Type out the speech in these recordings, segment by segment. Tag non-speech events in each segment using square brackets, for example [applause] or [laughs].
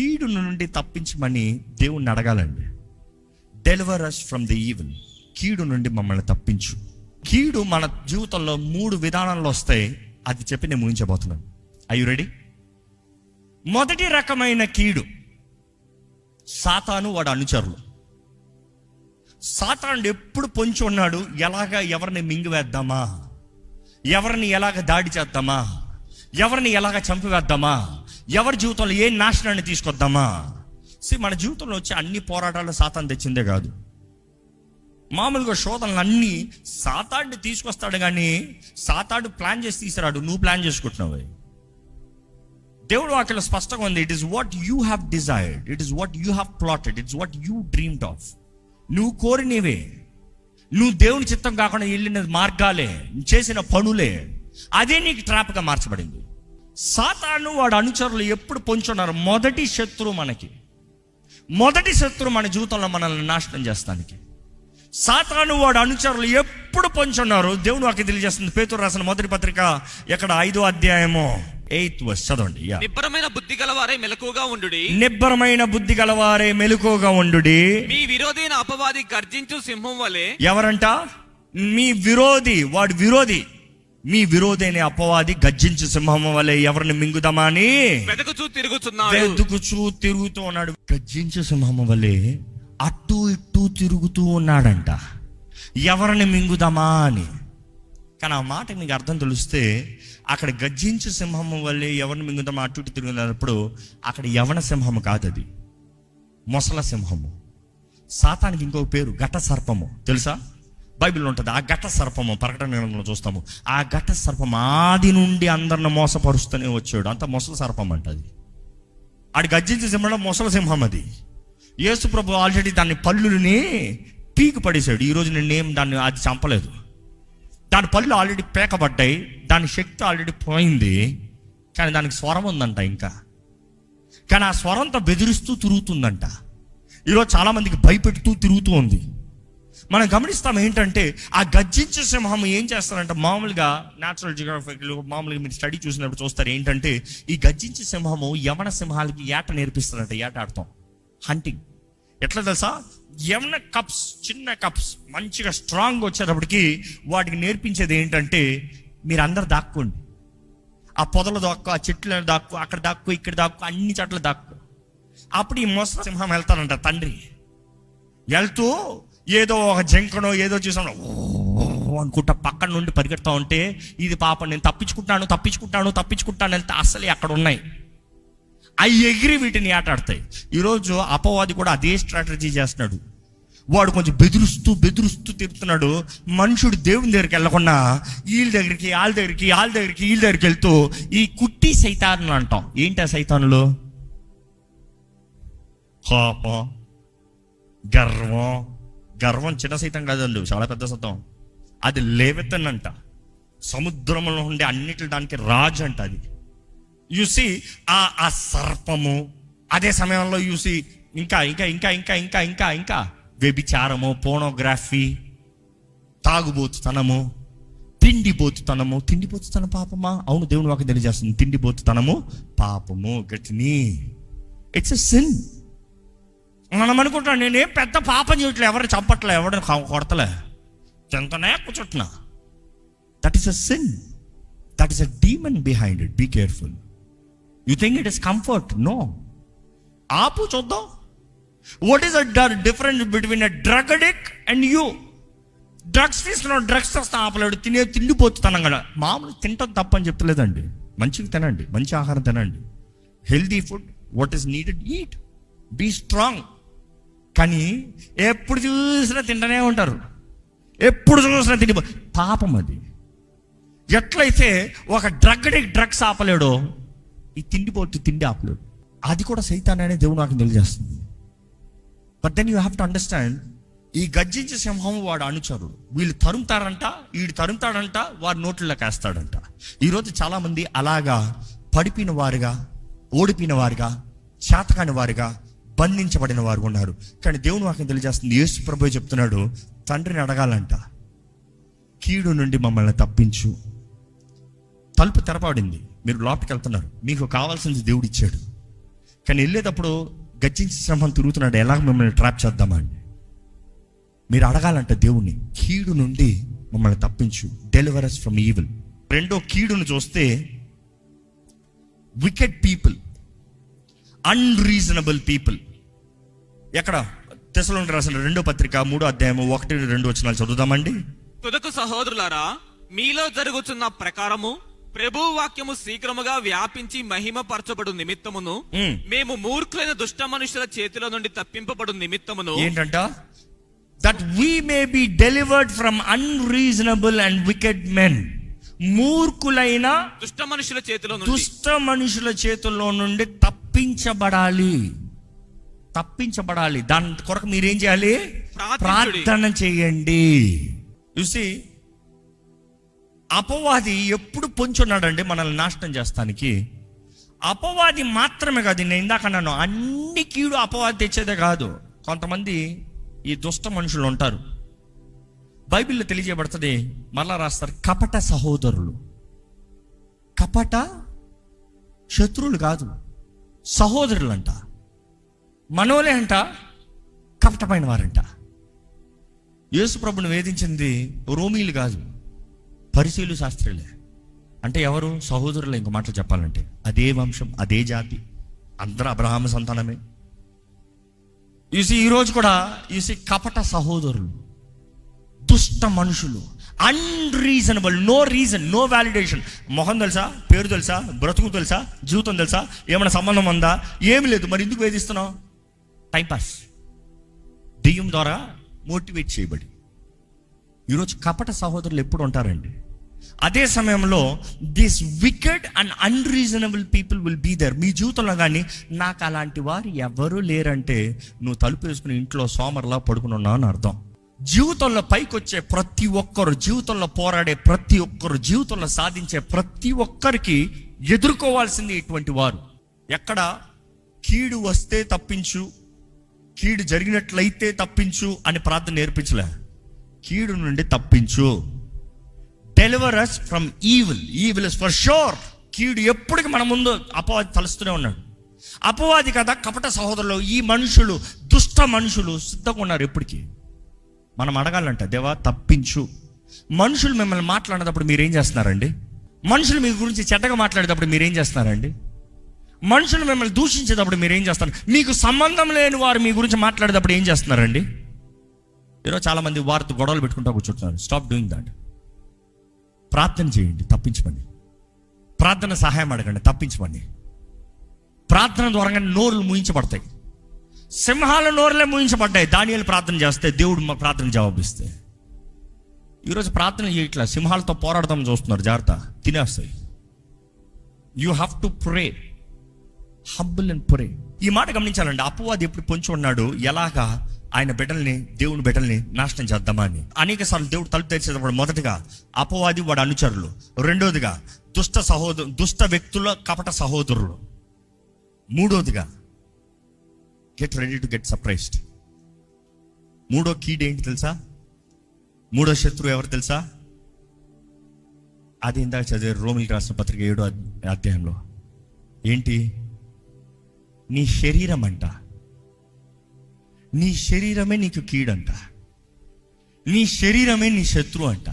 కీడు నుండి తప్పించమని దేవుణ్ణి అడగాలండి. Deliver us from the evil కీడు నుండి మమ్మల్ని తప్పించు. కీడు మన జీవితంలో మూడు విధానాల్లో వస్తాయి. అది చెప్పి నేను ముగించబోతున్నాను. ఐ రెడీ మొదటి రకమైన కీడు. సాతాను వాడు అనుచరులు. సాతానుడు ఎప్పుడు పొంచి ఉన్నాడు? ఎలాగ ఎవరిని మింగివేద్దామా? ఎవరిని ఎలాగ దాడి చేద్దామా? ఎవరిని ఎలాగ చంపివేద్దామా? ఎవరి జీవితంలో ఏ నాశనాన్ని తీసుకొద్దామా? సి మన జీవితంలో వచ్చే అన్ని పోరాటాలు సాతాన్ తెచ్చిందే కాదు. మామూలుగా శోధనలు అన్నీ సాతాడిని తీసుకొస్తాడు కానీ సాతాడు ప్లాన్ చేసి తీసుకురాడు నువ్వు ప్లాన్ చేసుకుంటున్నావు. దేవుడు వాక్యలో స్పష్టంగా ఉంది it is what you have desired it is what you have plotted it's what you dreamed of నువ్వు కోరినవే. నువ్వు దేవుని చిత్తం కాకుండా వెళ్ళిన మార్గాలే. నువ్వు చేసిన పనులే. అదే నీకు ట్రాప్గా మార్చబడింది. సాతాను వాడు అనుచరులు ఎప్పుడు పొంచున్నారు? మొదటి శత్రువు మనకి. మొదటి శత్రువు మన జీవితంలో మనల్ని నాశనం చేస్తానికి. సాతాను వాడు అనుచరులు ఎప్పుడు పొంచున్నారు? దేవుడు వాకి తెలియజేస్తుంది. పేతురు రాసిన మొదటి పత్రిక ఎక్కడ? ఐదో అధ్యాయమో. Eighth verse. చదవండి. నిబ్బరమైన బుద్ధి గలవారే మెలకుగా ఉండుడి. నిబ్బరమైన బుద్ధి గలవారే మెలుకోగా ఉండుడి. మీ విరోధైన అపవాది గర్జించు సింహం వలె ఎవరంట? మీ విరోధి. వాడు విరోధి. మీ విరోధి అనే అపవాది గర్జించు సింహం వలె ఎవరిని మింగుదామా అని? వెదకుచూ తిరుగుతున్నాడు. వెతుకుచూ తిరుగుతూ ఉన్నాడు. గర్జించు సింహం వలె అటు ఇటు తిరుగుతూ ఉన్నాడంట. ఎవరిని మింగుదామా అని? కానీ ఆ మాట మీకు అర్థం తెలిస్తే అక్కడ గర్జించు సింహం వల్లే ఎవరిని మింగుదామా అటు ఇటు తిరుగుతున్నప్పుడు అక్కడ యవన సింహం కాదు అది. మొసల సింహము. సాతానికి ఇంకొక పేరు ఘట సర్పము తెలుసా? బైబిల్ ఉంటుంది. ఆ ఘట సర్పము ప్రకటన గ్రంథంలో చూస్తాము. ఆ ఘట సర్పం ఆది నుండి అందరిని మోసపరుస్తూనే వచ్చాడు. అంత మొసల సర్పం అంట అది. ఆడి గర్జించే సింహం మొసల సింహం అది. యేసు ప్రభు ఆల్రెడీ దాని పళ్ళుని పీకి పడేశాడు. ఈరోజు నేనేం దాన్ని అది చంపలేదు. దాని పళ్ళు ఆల్రెడీ పేకబడ్డాయి. దాని శక్తి ఆల్రెడీ పోయింది. కానీ దానికి స్వరం ఉందంట ఇంకా. కానీ ఆ స్వరంతో బెదిరిస్తూ తిరుగుతుందంట. ఈరోజు చాలామందికి భయపెడుతూ తిరుగుతూ ఉంది. మనం గమనిస్తాం ఏంటంటే ఆ గర్జించే సింహం ఏం చేస్తారంటే మామూలుగా న్యాచురల్ జియోగ్రఫీలో మామూలుగా మీరు స్టడీ చూసినప్పుడు చూస్తారు ఏంటంటే ఈ గర్జించే సింహము యవన సింహాలకి ఏట నేర్పిస్తారంట ఏట ఆడతాం. హంటింగ్ ఎట్లా తెలుసా? యవన కప్స్ చిన్న కప్స్ మంచిగా స్ట్రాంగ్ వచ్చేటప్పటికి వాటికి నేర్పించేది ఏంటంటే మీరు అందరు దాక్కోండి. ఆ పొదలు దాక్కు ఆ చెట్లు దాక్కు అక్కడ దాక్కు ఇక్కడ దాక్కు అన్ని చోట్ల దాక్కు. అప్పుడు ఈ మోస సింహం వెళ్తారంట తండ్రి. వెళ్తూ ఏదో ఒక జంకనో ఏదో చూసాం అనుకుంటా పక్కన నుండి పరిగెడతా ఉంటే ఇది పాప నేను తప్పించుకుంటాను తప్పించుకుంటాను తప్పించుకుంటాను వెళ్తే అసలే అక్కడ ఉన్నాయి. అవి ఎగిరి వీటిని ఆటాడతాయి ఈరోజు అపవాది కూడా అదే స్ట్రాటజీ చేస్తున్నాడు. వాడు కొంచెం బెదిరిస్తూ బెదిరిస్తూ తిరుగుతున్నాడు మనుషుడు దేవుని దగ్గరికి వెళ్ళకుండా వీళ్ళ దగ్గరికి వాళ్ళ దగ్గరికి వాళ్ళ దగ్గరికి వీళ్ళ దగ్గరికి వెళ్తూ ఈ కుట్టి సైతాన్లు అంటాం. ఏంటి ఆ సైతానులు? కోపం గర్వం గర్వం చిన్న సైతం కాదండి చాలా పెద్ద సైతం అది లేవెత్తనంట. సముద్రంలో ఉండే అన్నిటి దానికి రాజు అంట అది. యూసి ఆ ఆ సర్పము అదే సమయంలో యూసి ఇంకా ఇంకా ఇంకా ఇంకా ఇంకా ఇంకా ఇంకా. వ్యభిచారము పోనోగ్రఫీ తాగుబోతుతనము తిండిపోతుతనము. తిండిపోతుతనం పాపమా? అవును దేవుని వాకి తెలియజేస్తుంది. తిండిపోతుతనము పాపము గట్టిని ఇట్స్ ఎ సిన్ మనం అనుకుంటాం నేనేం పెద్ద పాపం చేయట్లే ఎవరు చంపట్లే ఎవరు కొడతలే. చెంతనే కూర్చుంటున్నా. That is a sin that is a demon behind it be careful you think it is comfort no ఆపు చూద్దాం. What is a difference between a drug addict and you drugs తీసుకున్నాడు డ్రగ్స్ తెస్తా ఆపలేడు తినే తిండిపోతున్నాం కదా. మామూలు తింటాం తప్పని చెప్తలేదండి. మంచిగా తినండి మంచి ఆహారం తినండి. Healthy food what is needed eat be strong కానీ ఎప్పుడు చూసినా తింటూనే ఉంటారు. ఎప్పుడు చూసినా తిండిపో పాపం అది. ఎట్లయితే ఒక డ్రగ్ డ్రగ్స్ ఆపలేడో ఈ తిండిపోతు తిండి ఆపలేడు. అది కూడా సైతాననే దేవుడు నాకు తెలియజేస్తుంది. But then you have to understand ఈ గర్జించే సింహం వాడు అనుచరుడు. వీళ్ళు తరుముతారంట వీడు తరుముతాడంట వారి నోట్లలోకి వేస్తాడంట. ఈరోజు చాలామంది అలాగా పడిపోయిన వారుగా ఓడిపోయిన వారుగా చేతకాని వారుగా బంధించబడిన వారు ఉన్నారు. కానీ దేవుని వాక్యం తెలియజేస్తుంది. యేసు ప్రభు చెప్తున్నాడు తండ్రిని అడగాలంట. కీడు నుండి మమ్మల్ని తప్పించు. తలుపు తెరపడింది. మీరు లోపలికి వెళ్తున్నారు. మీకు కావాల్సింది దేవుడు ఇచ్చాడు. కానీ వెళ్ళేటప్పుడు గర్జించి శ్రమం తిరుగుతున్నాడు. ఎలా మిమ్మల్ని ట్రాప్ చేద్దామండి మీరు అడగాలంట దేవుణ్ణి. కీడు నుండి మమ్మల్ని తప్పించు. డెలివరస్ ఫ్రమ్ ఈవిల్ రెండో కీడును చూస్తే వికెట్ పీపుల్ అన్రీజనబుల్ పీపుల్ ఎక్కడ? తెసలో రాసిన రెండో పత్రిక మూడో అధ్యాయం ఒకటి రెండు వచ్చిన చదువుదామండి. తుదకు సహోదరులారా మీలో జరుగుతున్న ప్రకారము ప్రభు వాక్యము శీఘ్రముగా వ్యాపించి మహిమపరచబడు నిమిత్తమును. మేము మూర్ఖులైన దుష్ట మనుషుల చేతిలో నుండి తప్పింపబడు నిమిత్తమును ఏంటంట? That we may be delivered from unreasonable and wicked men మూర్ఖులైన దుష్ట మనుషుల చేతిలో దుష్ట మనుషుల చేతుల్లో నుండి తప్పించబడాలి. తప్పించబడాలి. దాని కొరకు మీరేం చేయాలి. ప్రార్థన చేయండి. చూసి అపవాది ఎప్పుడు పొంచున్నాడండి మనల్ని నాశనం చేస్తానికి? అపవాది మాత్రమే కాదు నేను ఇందాక అన్నాను అన్ని కీడు అపవాది తెచ్చేదే కాదు. కొంతమంది ఈ దుష్ట మనుషులు ఉంటారు. బైబిల్లో తెలియజేయబడుతుంది మళ్ళా రాస్తారు కపట సహోదరులు. కపట శత్రువులు కాదు సహోదరులు అంట మనోలే అంట కపటమైన వారంట. యేసు ప్రభుని వేధించింది రోమీలు కాదు పరిశీలు శాస్త్రులే. అంటే ఎవరు? సహోదరులు ఇంకో మాటలు చెప్పాలంటే. అదే వంశం అదే జాతి అందరూ అబ్రహాము సంతానమే. చూసి ఈరోజు కూడా చూసి కపట సహోదరులు దుష్ట మనుషులు unreasonable no reason no validation మొహం తెలుసా? పేరు తెలుసా? బ్రతుకు తెలుసా? జీవితం తెలుసా? ఏమైనా సంబంధం ఉందా? ఏమి లేదు. మరి ఎందుకు వేధిస్తున్నావు? టైంపాస్ దెయ్యం ద్వారా మోటివేట్ చేయబడి. ఈరోజు కపట సహోదరులు ఎప్పుడు ఉంటారండి? అదే సమయంలో this wicked and unreasonable people will be there మీ జీవితంలో కానీ నాకు అలాంటి వారు ఎవరు లేరంటే నువ్వు తలుపు వేసుకుని ఇంట్లో సోమర్లా పడుకుని ఉన్నావు అని అర్థం. జీవితంలో పైకి వచ్చే ప్రతి ఒక్కరు జీవితంలో పోరాడే ప్రతి ఒక్కరు జీవితంలో సాధించే ప్రతి ఒక్కరికి ఎదుర్కోవాల్సింది ఇటువంటి వారు. ఎక్కడ కీడు వస్తే తప్పించు కీడు జరిగినట్లయితే తప్పించు అని ప్రార్థన నేర్పించలే. కీడు నుండి తప్పించు. Deliver us from evil evil is for sure కీడు ఎప్పటికి మన ముందు అపవాది తలుస్తూనే ఉన్నాడు. అపవాది కదా కపట సహోదరులు ఈ మనుషులు దుష్ట మనుషులు సిద్ధంగా ఉన్నారు ఎప్పటికీ మనం అడగాలంట దేవా తప్పించు. మనుషులు మిమ్మల్ని మాట్లాడేటప్పుడు మీరేం చేస్తున్నారండి? మనుషులు మీ గురించి చెడ్డగా మాట్లాడేటప్పుడు మీరేం చేస్తున్నారండి? మనుషులు మిమ్మల్ని దూషించేటప్పుడు మీరు ఏం చేస్తారు? మీకు సంబంధం లేని వారు మీ గురించి మాట్లాడేటప్పుడు ఏం చేస్తున్నారండి? ఈరోజు చాలామంది వారితో గొడవలు పెట్టుకుంటా కూర్చుంటున్నారు. స్టాప్ డూయింగ్ దాట్ ప్రార్థన చేయండి తప్పించమని. ప్రార్థన సహాయం అడగండి తప్పించమని. ప్రార్థన ద్వారా నోరులు ముయించబడతాయి. సింహాల నోరులే ముయించబడ్డాయి. దానియాలు ప్రార్థన చేస్తే దేవుడు మా ప్రార్థన జవాబిస్తే. ఈరోజు ప్రార్థన చేయట్లా? సింహాలతో పోరాడతాం చూస్తున్నారు. జాగ్రత్త. తినేస్తాయి. You have to pray humble and pure ఈ మాట గమనించాలండి. అపవాది ఎప్పుడు పొంచి ఉన్నాడు? ఎలాగా? ఆయన బిడ్డల్ని దేవుని బిడ్డల్ని నాశనం చేద్దామా అని. అనేక సార్లు దేవుడు తలుపు తెరిచేటప్పుడు మొదటిగా అపవాది వాడు అనుచరులు. రెండోదిగా దుష్ట సహోదరు దుష్ట వ్యక్తుల కపట సహోదరులు మూడోదిగా get ready to get surprised మూడో కీడ్ ఏంటి తెలుసా? మూడో శత్రువు ఎవరు తెలుసా? అది ఇందాక చదివే రోమిల్ రాసిన పత్రిక ఏడో అధ్యాయంలో. ఏంటి? నీ శరీరం అంట నీ శరీరమే నీకు కీడంట. నీ శరీరమే నీ శత్రువు అంట.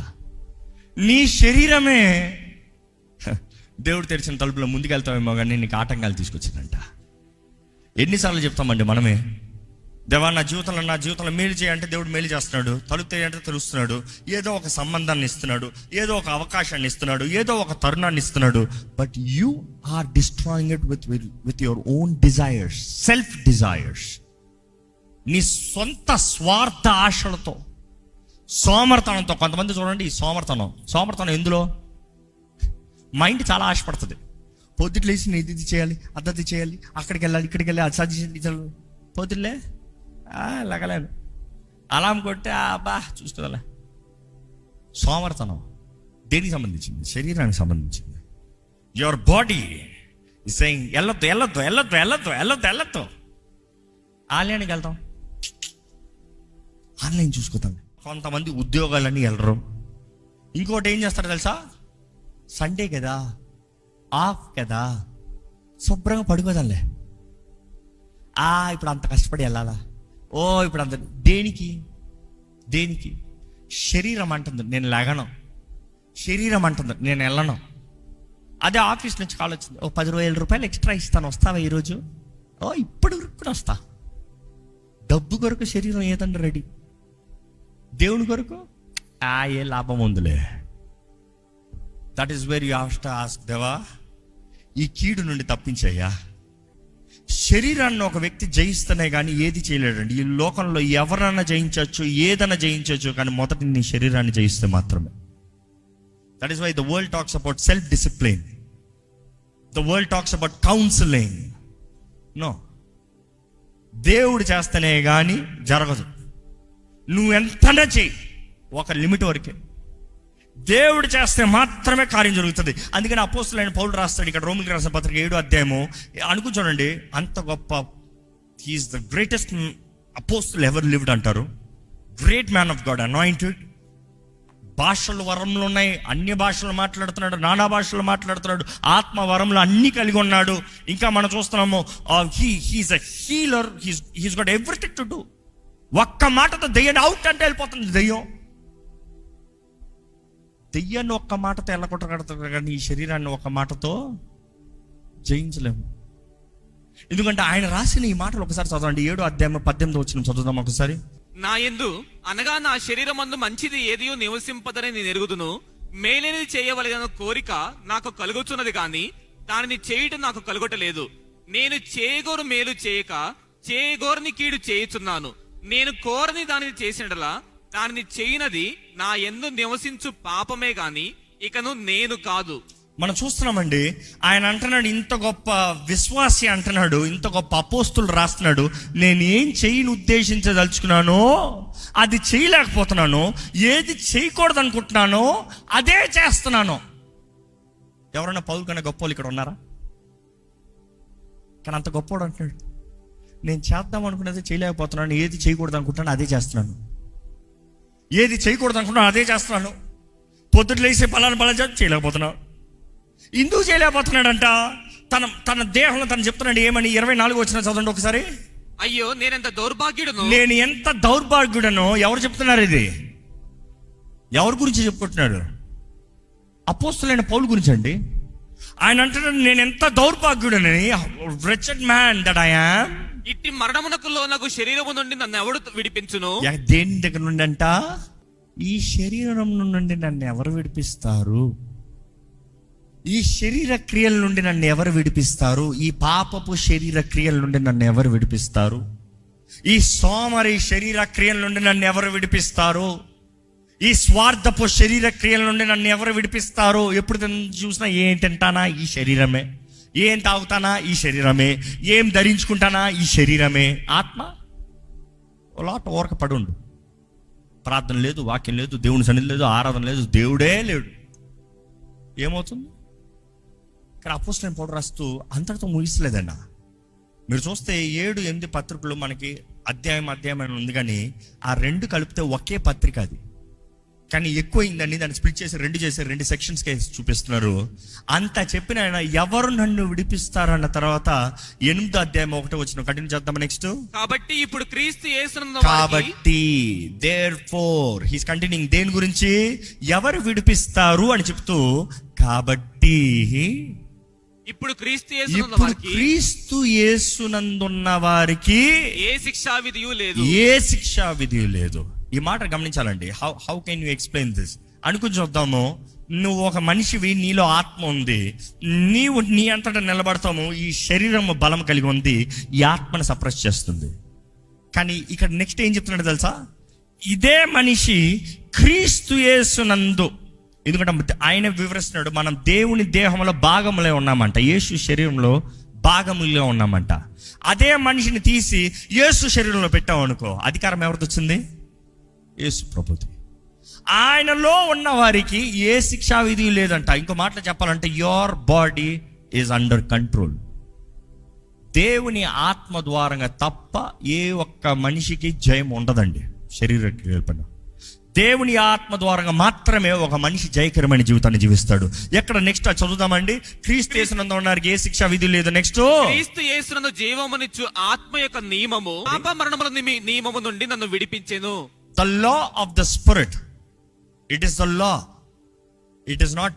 నీ శరీరమే [laughs] దేవుడు తెరిచిన తలుపులో ముందుకెళ్తామేమో కానీ నీకు ఆటంకాలు తీసుకొచ్చిందంట. ఎన్నిసార్లు చెప్తామండి మనమే? దేవా నా జీవితంలో నా జీవితంలో మేలు చేయంటే దేవుడు మేలు చేస్తున్నాడు. తలుపు తెరియంటే తెలుస్తున్నాడు ఏదో ఒక సంబంధాన్ని ఇస్తున్నాడు. ఏదో ఒక అవకాశాన్ని ఇస్తున్నాడు. ఏదో ఒక తరుణాన్ని ఇస్తున్నాడు. But you are destroying it with with your own desires self desires నీ సొంత స్వార్థ ఆశలతో సోమర్తనంతో కొంతమంది చూడండి ఈ సోమర్తనం. సోమర్తనం ఎందులో? మైండ్ చాలా ఆశపడుతుంది. పొద్దుట్లేసి నేను ఇది చేయాలి అద్దది చేయాలి అక్కడికి వెళ్ళాలి ఇక్కడికి వెళ్ళాలి అది సాధించాలి పొద్దులే లగలేదు. అలాం కొట్టే అబ్బా చూస్తుందా సోమర్తనం దేనికి సంబంధించింది? శరీరానికి సంబంధించింది. యువర్ బాడీ సెయింగ్ వెళ్ళొద్దు వెళ్ళొద్దు వెళ్ళొద్దు వెళ్ళొద్దు వెళ్ళొద్దు వెళ్ళొద్దు ఆలయానికి వెళ్తాం. ఆన్లైన్ చూసుకుంటాం. కొంతమంది ఉద్యోగాలన్నీ వెళ్ళరు. ఇంకోటి ఏం చేస్తారు తెలుసా? సండే కదా ఆఫ్ కదా శుభ్రంగా పడుకోదాంలే. ఆ ఇప్పుడు అంత కష్టపడి వెళ్ళాలా? ఓ ఇప్పుడు అంత దేనికి? దేనికి? శరీరం అంటుంది నేను లెగను. శరీరం అంటుంది నేను వెళ్ళను. అదే ఆఫీస్ నుంచి కాల్ వచ్చింది ఓ పది వేల రూపాయలు ఎక్స్ట్రా ఇస్తాను వస్తావా ఈరోజు? ఓ ఇప్పుడు కూడా వస్తా. డబ్బు కొరకు శరీరం ఏదండి రెడీ. దేవుని కొరకు? ఆ ఏ లాభం ఉందిలే. దట్ ఈస్ వెరీ హాస్ట్ ఆస్క్ దేవా ఈ కీడు నుండి తప్పించయ్యా. శరీరాన్ని ఒక వ్యక్తి జయిస్తేనే కానీ ఏది చేయలేడండి. ఈ లోకంలో ఎవరన్నా జయించవచ్చు ఏదైనా జయించవచ్చు కానీ మొదటి నీ శరీరాన్ని జయిస్తే మాత్రమే. That is why the world talks about self discipline the world talks about counselling no దేవుడు చేస్తేనే కానీ జరగదు. నువ్వు ఎంతనే చెయ్యి. ఒక లిమిట్ వరకే. దేవుడు చేస్తే మాత్రమే కార్యం జరుగుతుంది. అందుకని అపోస్తులైన పౌరులు రాస్తాడు ఇక్కడ రోమికి రాసిన పత్రిక ఏడు అధ్యాయము. అనుకుని చూడండి. అంత గొప్ప హీఈస్ ద గ్రేటెస్ట్ అపోస్తులు ఎవరు లివ్డ్ అంటారు. Great man of God anointed భాషలు వరములు ఉన్నాయి. అన్ని భాషలు మాట్లాడుతున్నాడు నానా భాషలు మాట్లాడుతున్నాడు. ఆత్మ వరములు అన్ని కలిగి ఉన్నాడు. ఇంకా మనం చూస్తున్నాము he he's a healer he's he's got everything to do ఒక్క మాటతో దెయ్యం అవుట్ అంటే వెళ్ళిపోతుంది దెయ్యం. దెయ్యాన్ని ఒక్క మాటతో ఎల్లకొట్టగడతాడు కానీ ఈ శరీరాన్ని ఒక్క మాటతో జయించలేము. ఎందుకంటే ఆయన రాసిన ఈ మాటలు ఒకసారి చదవండి. ఏడు అధ్యాయం పద్దెనిమిది వచ్చిన చదువుదాం ఒకసారి. నా ఎందు అనగా నా శరీరమందు మంచిది ఏదియో నివసింపదని నేను ఎరుగుదును. మేలేనిది చేయవలసిన కోరిక నాకు కలుగుతున్నది కాని దానిని చేయటం నాకు కలుగటలేదు నేను చేయగోరు మేలు చేయక చేయగోరని కీడు చేయుచున్నాను. నేను కోరని దానిని చేసినలా దానిని చేయనది నా ఎందు నివసించు పాపమే గాని ఇకను నేను కాదు. మనం చూస్తున్నామండి ఆయన అంటున్నాడు ఇంత గొప్ప విశ్వాసి అంటున్నాడు ఇంత గొప్ప అపోస్తులు రాస్తున్నాడు నేను ఏం చేయని ఉద్దేశించదలుచుకున్నానో అది చేయలేకపోతున్నాను ఏది చేయకూడదు అనుకుంటున్నానో అదే చేస్తున్నాను. ఎవరైనా పౌరు కన్నా గొప్ప ఇక్కడ ఉన్నారా? కానీ అంత గొప్పోడు అంటున్నాడు. నేను చేద్దాం అనుకున్నది చేయలేకపోతున్నాను ఏది చేయకూడదు అనుకుంటున్నాను అదే చేస్తున్నాను. ఏది చేయకూడదు అనుకుంటున్నాను అదే చేస్తున్నాను. పొద్దుట లేసే పలానా పలానా చేత చేయలేకపోతున్నాను ఎందుకు చేయలేకపోతున్నాడంట? తన తన దేహంలో తను చెప్తున్నాడు ఏమని? ఇరవై నాలుగు వచ్చిన చదవండి ఒకసారి. అయ్యో నేనెంత దౌర్భాగ్యుడును? నేను ఎంత దౌర్భాగ్యుడనో ఎవరు చెప్తున్నారు ఇది? ఎవరి గురించి చెప్పుకుంటున్నాడు? అపోస్తులైన పౌలు గురించి అండి. ఆయన అంటున్నాడు నేను ఎంత దౌర్భాగ్యుడని wretched man that I am ఇట్టి మరణమునకు లోనకు శరీరము నుండి నన్ను ఎవడు విడిపించును? దేని దగ్గర నుండి అంట ఈ శరీరం నుండి నన్ను ఎవరు విడిపిస్తారు? ఈ శరీర క్రియల నుండి నన్ను ఎవరు విడిపిస్తారు? ఈ పాపపు శరీర క్రియల నుండి నన్ను ఎవరు విడిపిస్తారు? ఈ సోమరి శరీర క్రియల నుండి నన్ను ఎవరు విడిపిస్తారు? ఈ స్వార్థపు శరీర క్రియల నుండి నన్ను ఎవరు విడిపిస్తారు? ఎప్పుడు చూసినా ఏంటంటానా ఈ శరీరమే. ఏం తాగుతానా ఈ శరీరమే? ఏం ధరించుకుంటానా ఈ శరీరమే? ఆత్మ? ఓ లాట్ ఓరక పడుండు. ప్రార్థన లేదు వాక్యం లేదు దేవుని సన్నిధి లేదు ఆరాధన లేదు దేవుడే లేడు. ఏమవుతుంది? ఇక్కడ అపోస్టైన్ పౌడర్ రాస్తూ అంతటితో ముగిసలేదన్న మీరు చూస్తే ఏడు ఎనిమిది పత్రికలు మనకి అధ్యాయం అధ్యాయం అని ఉంది కానీ ఆ రెండు కలిపితే ఒకే పత్రిక అది. కానీ ఎక్కువైందండి దాన్ని స్ప్లిట్ చేసి రెండు చేసి రెండు సెక్షన్స్ చూపిస్తున్నారు. అంత చెప్పిన ఆయన ఎవరు నన్ను విడిపిస్తారన్న తర్వాత ఎనిమిదో అధ్యాయం ఒకటే వచ్చిన కంటిన్యూ చేద్దాం నెక్స్ట్ కాబట్టి ఇప్పుడు క్రీస్తు యేసునందు కాబట్టి దేర్ ఫోర్ హీస్ కంటిన్యూయింగ్ దేని గురించి? ఎవరు విడిపిస్తారు అని చెప్తూ కాబట్టి ఇప్పుడు క్రీస్తు ఇప్పుడు క్రీస్తు యేసునందున్న వారికి ఏ శిక్షా విధియు లేదు. ఏ శిక్షా విధి లేదు. ఈ మాట గమనించాలండి. How how can you explain this అనుకుని చూద్దాము. నువ్వు ఒక మనిషివి నీలో ఆత్మ ఉంది. నీవు నీ అంతటా నిలబడతాము. ఈ శరీరం బలం కలిగి ఉంది. ఈ ఆత్మను సప్రెస్ చేస్తుంది. కానీ ఇక్కడ నెక్స్ట్ ఏం చెప్తున్నాడు తెలుసా? ఇదే మనిషి క్రీస్తు యేసునందు. ఎందుకంటే ఆయన వివరిస్తున్నాడు మనం దేవుని దేహంలో భాగములే ఉన్నామంట. యేసు శరీరంలో భాగములుగా ఉన్నామంట. అదే మనిషిని తీసి యేసు శరీరంలో పెట్టాం అనుకో అధికారం ఎవరిది వచ్చింది యేసు ప్రభుది. ఆయనలో ఉన్న వారికి ఏ శిక్షా విధి లేదంట. ఇంకో మాటలు చెప్పాలంటే your body is under control దేవుని ఆత్మ ద్వారంగా తప్ప ఏ ఒక్క మనిషికి జయం ఉండదండి. శరీర క్రియల దేవుని ఆత్మ ద్వారంగా మాత్రమే ఒక మనిషి జయకరమైన జీవితాన్ని జీవిస్తాడు. ఎక్కడ? నెక్స్ట్ చదువుదామండి. క్రీస్తు యేసునందు ఉన్నారు ఏ శిక్ష విధి లేదు. నెక్స్ట్ క్రీస్తు యేసునందు జీవమునిచ్చు ఆత్మ యొక్క నియమము. పాప మరణముల నిమి- నియమము నుండి నన్ను విడిపించేను. The law of the spirit it is the law it is not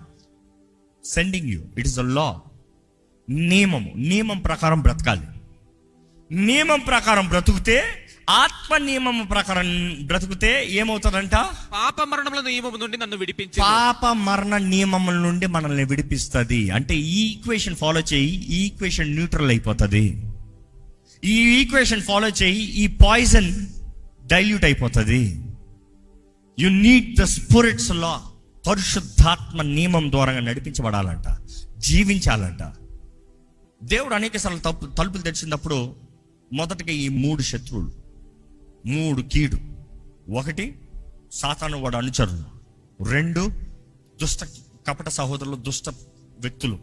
sending you it is the law నియమము. నియమం ప్రకారం బ్రతకాలి. నియమం ప్రకారం బ్రతుకుతే ఆత్మ నియమం ప్రకారం బ్రతుకుతే ఏమవుతుందంట? పాప మరణముల నియమము నుండి నన్ను విడిపించెను పాప మరణ నియమముల నుండి మనల్ని విడిపిస్తుంది. అంటే ఈ ఈక్వేషన్ ఫాలో చేయి ఈ ఈక్వేషన్ న్యూట్రల్ అయిపోతుంది. ఈ ఈక్వేషన్ ఫాలో చేయి ఈ పాయిజన్ డైల్యూట్ అయిపోతుంది. You need the spirits law పరిశుద్ధాత్మ నియమం ద్వారా నడిపించబడాలంట. జీవించాలంట. దేవుడు అనేక సార్లు తప్పు తలుపులు తెరిచినప్పుడు మొదటగా ఈ మూడు శత్రువులు మూడు కీడు. ఒకటి సాతాను వాడు అనుచరులు. రెండు దుష్ట కపట సహోదరులు దుష్ట వ్యక్తులు.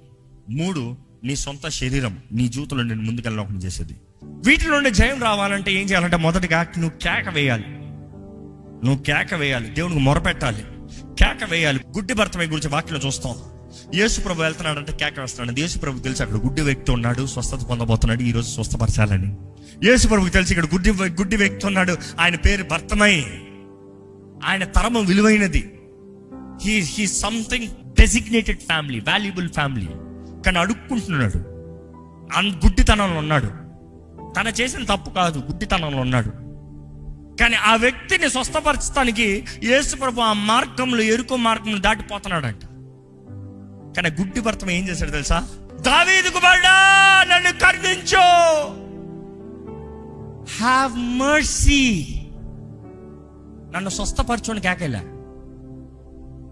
మూడు నీ సొంత శరీరం నీ జీవితంలో నేను ముందుకెళ్ళకుండా చేసేది. వీటి నుండి జయం రావాలంటే ఏం చేయాలంటే మొదటిగా నువ్వు కేక వేయాలి. నువ్వు కేక వేయాలి. దేవునికి మొరపెట్టాలి. కేక వేయాలి. గుడ్డి భర్తమై గురించి వాక్యలో చూస్తాం. యేసు ప్రభు వెళ్తున్నాడంటే కేక వేస్తున్నాడు యేసు ప్రభు తెలిసి అక్కడ గుడ్డి వ్యక్తి ఉన్నాడు. స్వస్థత పొందబోతున్నాడు. ఈ రోజు స్వస్థపరచాలని. యేసు ప్రభుకి తెలిసి ఇక్కడ గుడ్డి గుడ్డి వ్యక్తి ఉన్నాడు. ఆయన పేరు భర్తమై. ఆయన తరము విలువైనది. He he something designated family valuable family కానీ అడుక్కుంటున్నాడు. అన్ గుడ్డితనంలో ఉన్నాడు. తన చేసిన తప్పు కాదు గుడ్డితనంలో ఉన్నాడు. కానీ ఆ వ్యక్తిని స్వస్థపరచడానికి యేసుప్రభు ఆ మార్గంలో ఎరుకో మార్గంలో దాటిపోతున్నాడంట. కానీ గుడ్డి భర్తం ఏం చేశాడు తెలుసా? దావీదుకు బడా నన్ను కరుణించు. హ్యావ్ మర్సీ నన్ను స్వస్థపరచుని కేకెళ్ళా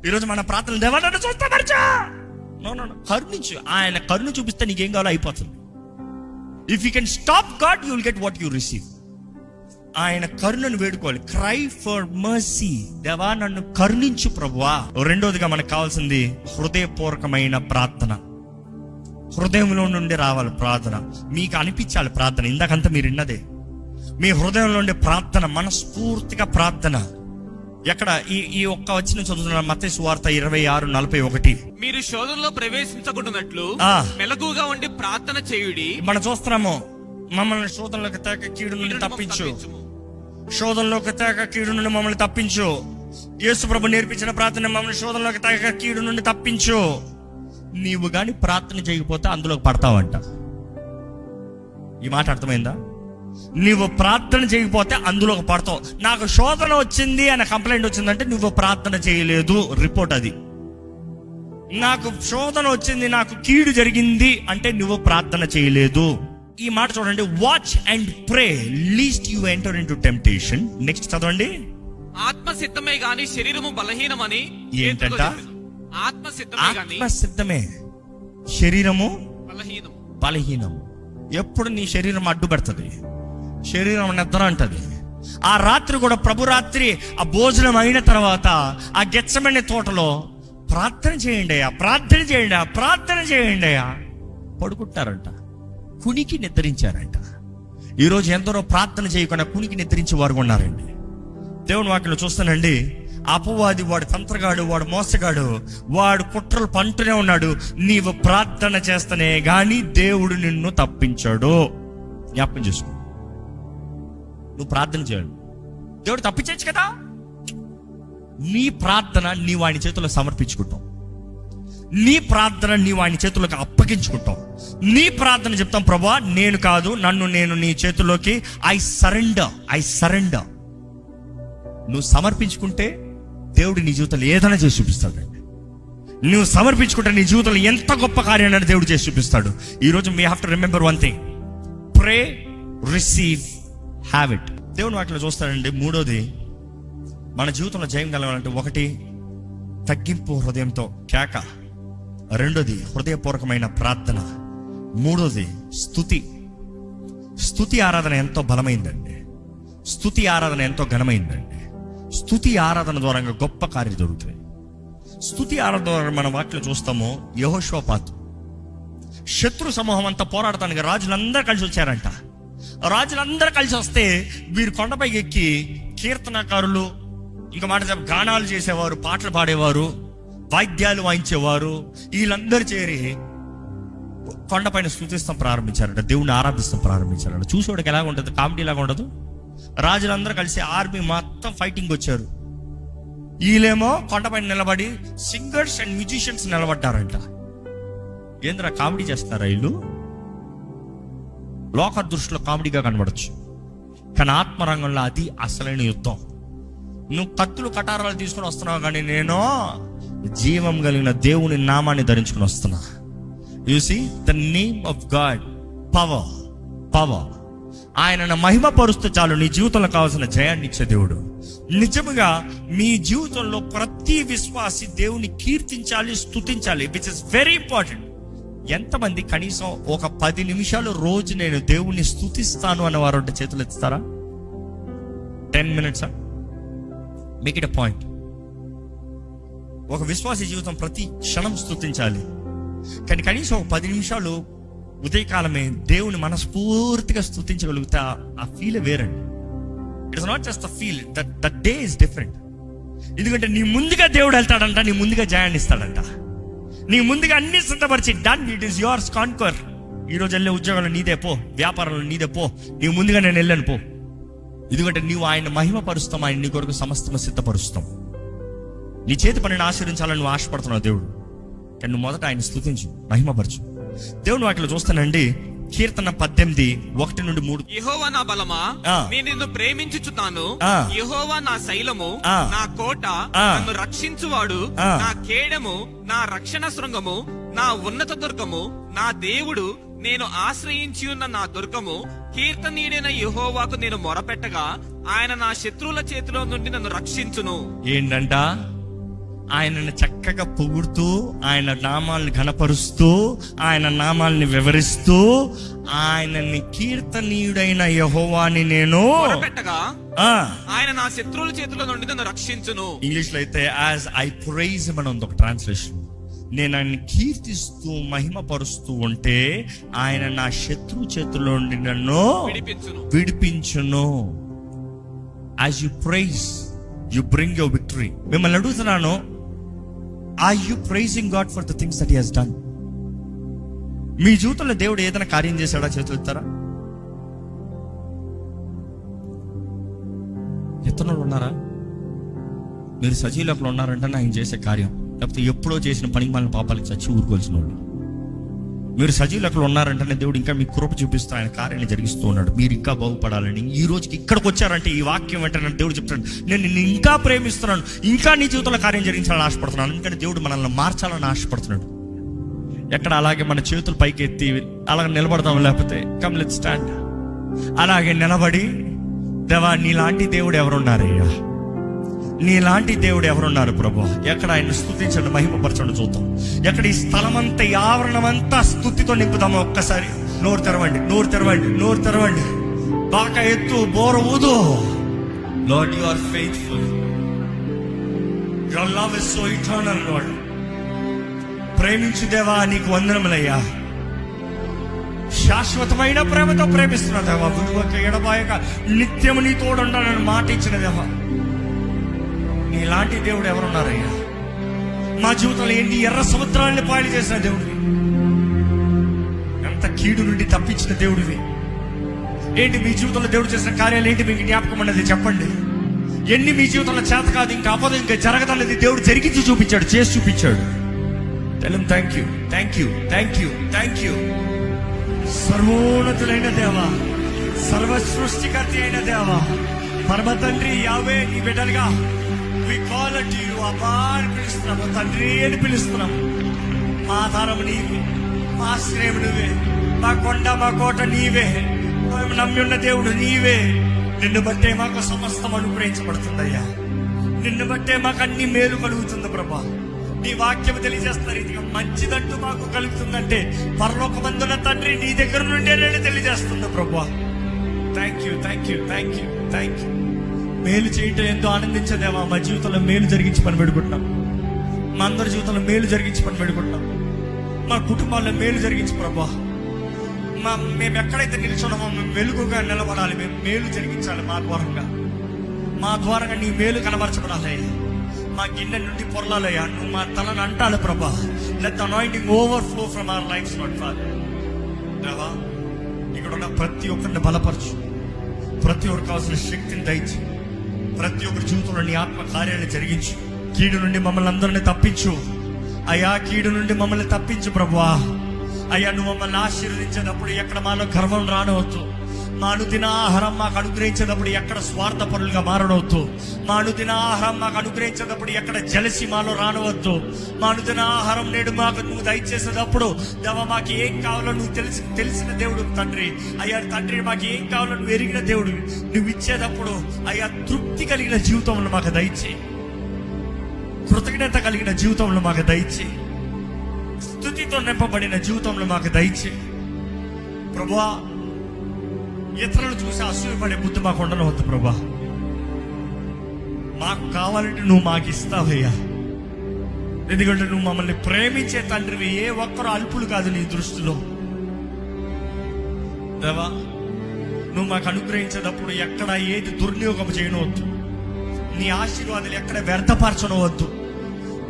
ఈరోజు మన ప్రార్థనలు దేవా నన్ను స్వస్థపరచు. No no no. కరుణించు. ఆయన కరుణ చూపిస్తే నీకేం కావాలో అయిపోతుంది. If you can stop God you will get what you receive ఆయన కరుణను వేడుకోవాలి. క్రై ఫర్ మర్సీ దేవా నన్ను కరుణించు ప్రభువా. రెండోదిగా మనకు కావాల్సింది హృదయపూర్వకమైన ప్రార్థన. హృదయంలో నుండి రావాలి ప్రార్థన. మీకు అనిపించాలి ప్రార్థన. ఇందాకంతా మీరు విన్నదే. మీ హృదయంలో ఉండే ప్రార్థన మనస్ఫూర్తిగా ప్రార్థన. ఎక్కడ ఈ ఈ ఒక్క వచ్చిన చదువుతున్న మత సువార్త ఇరవై ఆరు నలభై ఒకటి. మీరు శోధనలో ప్రవేశించకుండానట్లు ఆ. మెలకుగా ఉండి ప్రార్థన చేయుడి. మనం చూస్తున్నాము మమ్మల్ని శోధనలోకి తేక కీడు నుండి తప్పించు. శోధనలోకి తేక కీడు నుండి మమ్మల్ని తప్పించు. యేసు ప్రభు నేర్పించిన ప్రార్థన మమ్మల్ని శోధనలోకి తేక కీడు నుండి తప్పించు. నీవు గాని ప్రార్థన చేయకపోతే అందులోకి పడతావంట. ఈ మాట అర్థమైందా? నువ్వు ప్రార్థన చేయకపోతే అందులోకి పడతావు. నాకు శోధన వచ్చింది అనే కంప్లైంట్ వచ్చిందంటే నువ్వు ప్రార్థన చేయలేదు రిపోర్ట్ అది. నాకు శోధన వచ్చింది నాకు కీడు జరిగింది అంటే నువ్వు ప్రార్థన చేయలేదు. ఈ మాట చూడండి watch and pray lest you enter into temptation next చదవండి. ఆత్మ సిద్ధమే గాని శరీరము బలహీనమని ఏంటంట? ఆత్మ సిద్ధమే ఆత్మ సిద్ధమే శరీరము బలహీనము. బలహీనము. ఎప్పుడు నీ శరీరం అడ్డు పెడుతుంది శరీరం నిద్ర అంటది. ఆ రాత్రి కూడా ప్రభు రాత్రి ఆ భోజనం అయిన తర్వాత ఆ గెచ్చమని తోటలో ప్రార్థన చేయండి అయ్యా ప్రార్థన చేయండి అయ్యా ప్రార్థన చేయండి అయ్యా. పడుకుంటారంట. కునికి నిద్రించారంట. ఈరోజు ఎందరో ప్రార్థన చేయకుండా కునికి నిద్రించి వారు ఉన్నారండి. దేవుని వాక్యలో చూస్తానండి. అపవాది వాడు తంత్రగాడు వాడు మోసగాడు వాడు కుట్రలు పంటూనే ఉన్నాడు. నీవు ప్రార్థన చేస్తనే గాని దేవుడు నిన్ను తప్పించాడు. జ్ఞాపం చేసుకో. నువ్వు ప్రార్థన చేయాలి దేవుడు తప్పించచ్చు కదా? నీ ప్రార్థన నీ వాడి చేతుల్లో సమర్పించుకుంటాం. నీ ప్రార్థన నీ ఆయన చేతుల్లోకి అప్పగించుకుంటాం. నీ ప్రార్థన చెప్తాం ప్రభా నేను కాదు నన్ను నేను నీ చేతుల్లోకి ఐ సరెండర్ ఐ సరెండర్ నువ్వు సమర్పించుకుంటే దేవుడు నీ జీవితంలో ఏదైనా చేసి చూపిస్తాడు. నువ్వు సమర్పించుకుంటే నీ జీవితంలో ఎంత గొప్ప కార్యాన్ని దేవుడు చేసి చూపిస్తాడు. ఈరోజు మీ have to remember one thing pray receive have it దేవుని వాటిలో చూస్తారండి మూడోది మన జీవితంలో జయం కలగాలంటే ఒకటి తగ్గింపు హృదయంతో కేక. రెండోది హృదయపూర్వకమైన ప్రార్థన. మూడోది స్థుతి. స్థుతి ఆరాధన ఎంతో బలమైందండి. స్థుతి ఆరాధన ఎంతో ఘనమైందండి. స్థుతి ఆరాధన ద్వారా గొప్ప కార్యం జరుగుతుంది. స్థుతి ఆరాధన ద్వారా మన వాటిలో చూస్తాము యహోశ్వపాత్ శత్రు సమూహం అంతా పోరాడటానికి రాజులందరూ కలిసి వచ్చారంట. రాజులందరూ కలిసి వస్తే వీరు కొండపైకి ఎక్కి కీర్తనకారులు ఇంకా మాట చెప్ప గానాలు చేసేవారు పాటలు పాడేవారు వాయిద్యాలు వాయించేవారు వీళ్ళందరూ చేరి కొండపైన స్థుతిస్తాం ప్రారంభించారంట దేవుణ్ణి ఆరాధిస్తాం ప్రారంభించారంట. చూసేవాడికి ఎలా ఉంటుంది? కామెడీ లాగా ఉండదు? రాజులందరూ కలిసి ఆర్మీ మొత్తం ఫైటింగ్ వచ్చారు. వీళ్ళేమో కొండపైన నిలబడి సింగర్స్ అండ్ మ్యూజిషియన్స్ నిలబడ్డారంట. ఏంద్రా కామెడీ చేస్తారా వీళ్ళు? లోక దృష్టిలో కామెడీగా కనబడచ్చు. కానీ ఆత్మరంగంలో అది అసలైన యుద్ధం. నువ్వు కత్తులు కటారాలు తీసుకుని వస్తున్నావు కానీ నేను జీవం కలిగిన దేవుని నామాన్ని ధరించుకుని వస్తున్నా. You see the name of God power power ఆయనను మహిమపరుస్తే చాలు. నీ జీవితంలో కావాల్సిన జయాన్ని ఇచ్చే దేవుడు. నిజముగా మీ జీవితంలో ప్రతి విశ్వాసి దేవుని కీర్తించాలి స్తుతించాలి విచ్ ఇస్ వెరీ ఇంపార్టెంట్ ఎంతమంది కనీసం ఒక పది నిమిషాలు రోజు నేను దేవుణ్ణి స్థుతిస్తాను అన్న వారు చేతులు ఎత్తుతారా? టెన్ మినిట్సా మేక్ ఇట్ అ పాయింట్ ఒక విశ్వాస జీవితం ప్రతి క్షణం స్థుతించాలి కానీ కనీసం ఒక పది నిమిషాలు ఉదయకాలమే దేవుని మనస్ఫూర్తిగా స్థుతించగలిగితే ఆ- ఆ ఫీల్ వేరండి. It's not just the feel that the day is different ఎందుకంటే నీ ముందుగా దేవుడు వెళ్తాడంట నీ ముందుగా జయాన్ని ఇస్తాడంట. నీ ముందుగా అన్ని సిద్ధపరిచి done it is yours conquer ఈ రోజు వెళ్ళే ఉద్యోగంలో నీదే పో. వ్యాపారంలో నీదే పో. నీ ముందుగా నేను వెళ్ళాను పో. ఎందుకంటే నీవు ఆయన మహిమపరుస్తాం ఆయన నీ కొరకు సమస్తము సిద్ధపరుస్తాం నీ చేతి పనిని ఆశ్రయించాలని నువ్వు ఆశపడుతున్నావు దేవుడు. కానీ నువ్వు మొదట ఆయన స్థుతించు మహిమపరచు. దేవుని వాటిలో చూస్తానండి కీర్తన పద్దెనిమిది ఒకటి నుండి మూడు యెహోవా నా బలమా. నేను నిన్ను ప్రేమించుచున్నాను. యెహోవా నా శైలము. నా కోట. నన్ను రక్షించువాడు. నా కేడము నా రక్షణ శృంగము నా ఉన్నత దుర్గము నా దేవుడు నేను ఆశ్రయించి ఉన్న నా దుర్గము కీర్తనీయుడైన యెహోవాకు నేను మొరపెట్టగా ఆయన నా శత్రువుల చేతిలో నుండి నన్ను రక్షించును ఏంటంట ఆయనను చక్కగా పొగుడుతూ ఆయన నామాల్ని ఘనపరుస్తూ ఆయన నామాల్ని వివరిస్తూ ఆయనని కీర్తనీయుడైన యహోవాని నేను ఆయన నా శత్రువుల చేతిలో నుండి నన్ను రక్షించును. ఇంగ్లీష్లో అయితే యాజ్ ఐ ప్రైజ్ అని ఉంది ఒక ట్రాన్స్లేషన్ నేను ఆయన కీర్తిస్తూ మహిమపరుస్తూ ఉంటే ఆయన నా శత్రు చేతిలో నుండి నన్ను విడిపించును. విడిపించును. As you praise you bring your victory మిమ్మల్ని అడుగుతున్నాను I you praising God for the things that he's done మీ జీవితంలో దేవుడు ఏదైనా కార్యం చేశాడా చేతులు ఎత్తారా? ఎత్తనోళ్ళు ఉన్నారా? మీరు సజీలకులు ఉన్నారంటే ఆయన చేసే కార్యం. లేకపోతే ఎప్పుడో చేసిన పనికి మన పాపాలకు చచ్చి ఊరుకోవాల్సిన వాళ్ళు. మీరు సజీవులకు ఉన్నారంటేనే దేవుడు ఇంకా మీ కృప చూపిస్తూ ఆయన కార్యాన్ని జరిగిస్తూ ఉన్నాడు. మీరు ఇంకా బాగుపడాలని. ఈ రోజుకి ఇక్కడికి వచ్చారంటే ఈ వాక్యం వెంటనే దేవుడు చెప్తాడు. నేను నిన్ను ఇంకా ప్రేమిస్తున్నాను. ఇంకా నీ జీవితంలో కార్యం జరిగించాలని ఆశపడుతున్నాను. ఎందుకంటే దేవుడు మనల్ని మార్చాలని ఆశపడుతున్నాడు. ఎక్కడ అలాగే మన చేతులు పైకి ఎత్తి అలాగే నిలబడదాం లేకపోతే కమ్ లెట్ స్టాండ్ అలాగే నిలబడి దేవా నీలాంటి దేవుడు ఎవరున్నారయ్యా? నీలాంటి దేవుడు ఎవరున్నారు ప్రభు? ఎక్కడ ఆయన స్థుతించండి మహిమపరచండి చూద్దాం. ఎక్కడ ఈ స్థలమంతా ఈ ఆవరణమంతా స్థుతితో నింపుదామా ఒక్కసారి. నోరు తెరవండి నోరు తెరవండి నోరు తెరవండి. బాక ఎత్తు బోర ఊదు. Lord you are faithful your love is so eternal Lord ప్రేమించు దేవా నీకు వందనములయ్యా. శాశ్వతమైన ప్రేమతో ప్రేమిస్తున్నా దేవా విలువక ఎడబాయక నిత్యము నీ తోడుండాలని మాట ఇచ్చిన దేవా. నీలాంటి దేవుడు ఎవరున్నారయ్యా? మా జీవితంలో ఏంటి ఎర్ర సముద్రాన్ని పాడి చేసిన దేవుడివి? ఎంత కీడు నుండి తప్పించిన దేవుడివి? ఏంటి మీ జీవితంలో దేవుడు చేసిన కార్యాలు ఏంటి మీకు జ్ఞాపకం అన్నది చెప్పండి. ఎన్ని మీ జీవితంలో చేత కాదు ఇంకా అపదం ఇంకా జరగదన్నది దేవుడు జరిగించి చూపించాడు చేసి చూపించాడు. తెలం thank you thank you thank you thank you సర్వోన్నతులైన దేవా సర్వ సృష్టికర్త అయిన దేవా పరమ తండ్రి యావే నీ బిడ్డలుగా. వి కాల్ యు అబ్బా అని పిలుస్తున్నాము తండ్రి అని పిలుస్తున్నాము మా ఆధారం నీవే మా ఆశ్రయం నువ్వే మా కొండ మా కోట నీవే మేము నమ్మి ఉన్న దేవుడు నీవే నిన్ను బట్టే మాకు సమస్తం అనుగ్రహించబడుతుందయ్యా నిన్ను బట్టే మాకు అన్ని మేలు కలుగుతుంది ప్రభా నీ వాక్యం తెలియజేస్తున్న రీతిగా మంచిదంటూ మాకు కలుగుతుందంటే పరలోకమందున తండ్రి నీ దగ్గర నుండే నేను తెలియజేస్తుంది ప్రభా. Thank you thank you thank you thank you మేలు చేయటం ఎంతో ఆనందించదేవా మా జీవితంలో మేలు జరిగించి పని పెడుకుంటున్నాం. మా అందరి జీవితంలో మేలు జరిగించి పని పెడుకుంటున్నాం. మా కుటుంబాల్లో మేలు జరిగించి ప్రభా. మా మేము ఎక్కడైతే నిల్చున్నామో మేము వెలుగుగా నిలబడాలి. మేము మేలు జరిగించాలి మా ద్వారంగా. మా ద్వారంగా నీ మేలు కనబరచబడాలి. మా గిన్నె నుండి పొరలాలయ్యా నువ్వు మా తలను అంటాడు ప్రభా. Let anointing overflow from our life not Father దేవా ఇక్కడ ఉన్న ప్రతి ఒక్కరిని బలపరచు. ప్రతి ఒక్కరికి కావాల్సిన శక్తిని దయచి ప్రతి ఒక్కరి జీవితంలో నీ ఆత్మ కార్యాలు జరిగించు. కీడు నుండి మమ్మల్ని అందరిని తప్పించు. అయ్యా కీడు నుండి మమ్మల్ని తప్పించు ప్రభువా. అయ్యా నువ్వు మమ్మల్ని ఆశీర్వదించేటప్పుడు ఎక్కడ మాలో గర్వం రానవద్దు. మా అనుదిన ఆహారం మాకు అనుగ్రహించేటప్పుడు ఎక్కడ స్వార్థ పనులుగా మారనవద్దు. మా అనుదిన ఆహారం మాకు అనుగ్రహించేటప్పుడు ఎక్కడ జలసి మాలో రానవద్దు. మా అనుదిన ఆహారం నేడు మాకు నువ్వు దయచేసేటప్పుడు దేవ మాకు ఏం కావాలో నువ్వు తెలిసి తెలిసిన దేవుడు తండ్రి. అయ్యా తండ్రి మాకు ఏం కావాలో నువ్వు ఎరిగిన దేవుడు. నువ్వు ఇచ్చేటప్పుడు అయ్యా తృప్తి కలిగిన జీవితంలో మాకు దయచేయి. కృతజ్ఞత కలిగిన జీవితంలో మాకు దయచేయి. స్థుతితో నింపబడిన జీవితంలో మాకు దయచేయి. ప్రభా ఇతరులు చూసి అసూయపడే బుద్ధి మాకు ఉండనవద్దు ప్రభా. మాకు కావాలంటే నువ్వు మాకు ఇస్తావయ్యా. ఎందుకంటే నువ్వు మమ్మల్ని ప్రేమించే తండ్రివి ఏ ఒక్కరు అల్పులు కాదు నీ దృష్టిలో. దేవా నువ్వు మాకు అనుగ్రహించేటప్పుడు ఎక్కడ ఏది దుర్వినియోగం చేయనవద్దు నీ ఆశీర్వాదాలు ఎక్కడ వ్యర్థపరచనవద్దు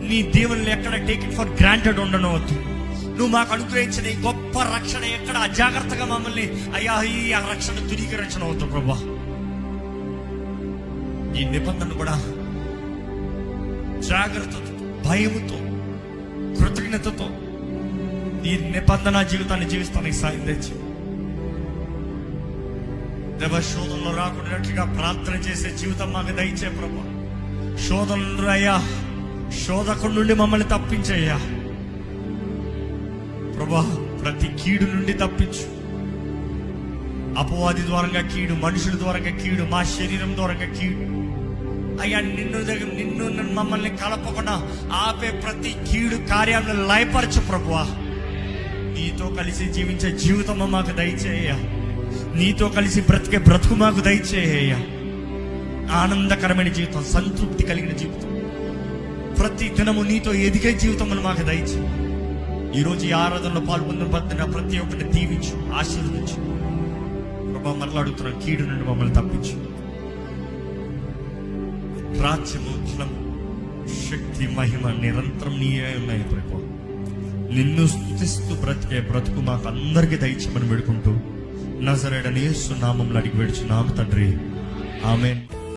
నీ దేవుళ్ళు ఎక్కడ టేక్ ఇట్ ఫర్ గ్రాంటెడ్ ఉండనవద్దు నువ్వు మాకు అనుగ్రహించిన ఈ గొప్ప రక్షణ ఎక్కడ? అజాగ్రత్తగా మమ్మల్ని అయ్యా ఈ ఆ రక్షణ ధృవీకరించనవద్దు ప్రభా. ఈ నిబంధన కూడా జాగ్రత్తతో భయముతో కృతజ్ఞతతో ఈ నిబంధన జీవితాన్ని జీవిస్తానికి సాయం తెచ్చి దేవ శోధనలో రాకుండా ప్రార్థన చేసే జీవితం మాకు దయచే ప్రభా. శోధనలు అయ్యా శోధకుడి నుండి మమ్మల్ని తప్పించయ్యా. ప్రభా ప్రతి కీడు నుండి తప్పించు. అపవాది ద్వారంగా కీడు మనుషుల ద్వారంగా కీడు మా శరీరం ద్వారంగా కీడు. అయ్యా నిన్ను దగ్గర నిన్ను మమ్మల్ని కలపకుండా ఆపే ప్రతి కీడు కార్యాలను లయపరచు ప్రభువా. నీతో కలిసి జీవించే జీవితం మాకు దయచేయ. నీతో కలిసి బ్రతికే బ్రతుకు మాకు దయచేయ. ఆనందకరమైన జీవితం సంతృప్తి కలిగిన జీవితం. ప్రతి దినము నీతో ఎదిగే జీవితం మాకు దయచే ఈరోజు ఈ ఆరాధనలో పాల్గొన్న పడుతున్న ప్రతి ఒక్కటి దీవించు ఆశీర్వదించు. ప్రభా మరలా కీడు నుండి మమ్మల్ని తప్పించు. రాజ్యము ధనము శక్తి మహిమ నిరంతరం నీయే ఉన్నాయి ప్రభు. నిన్ను స్థుతిస్తూ బ్రతికే బ్రతుకు మాకు అందరికీ దయచేయమని వేడుకుంటూ నజరేడని యేసు నామంలో అడిగి వేడుచున్నాము తండ్రి. ఆమెన్.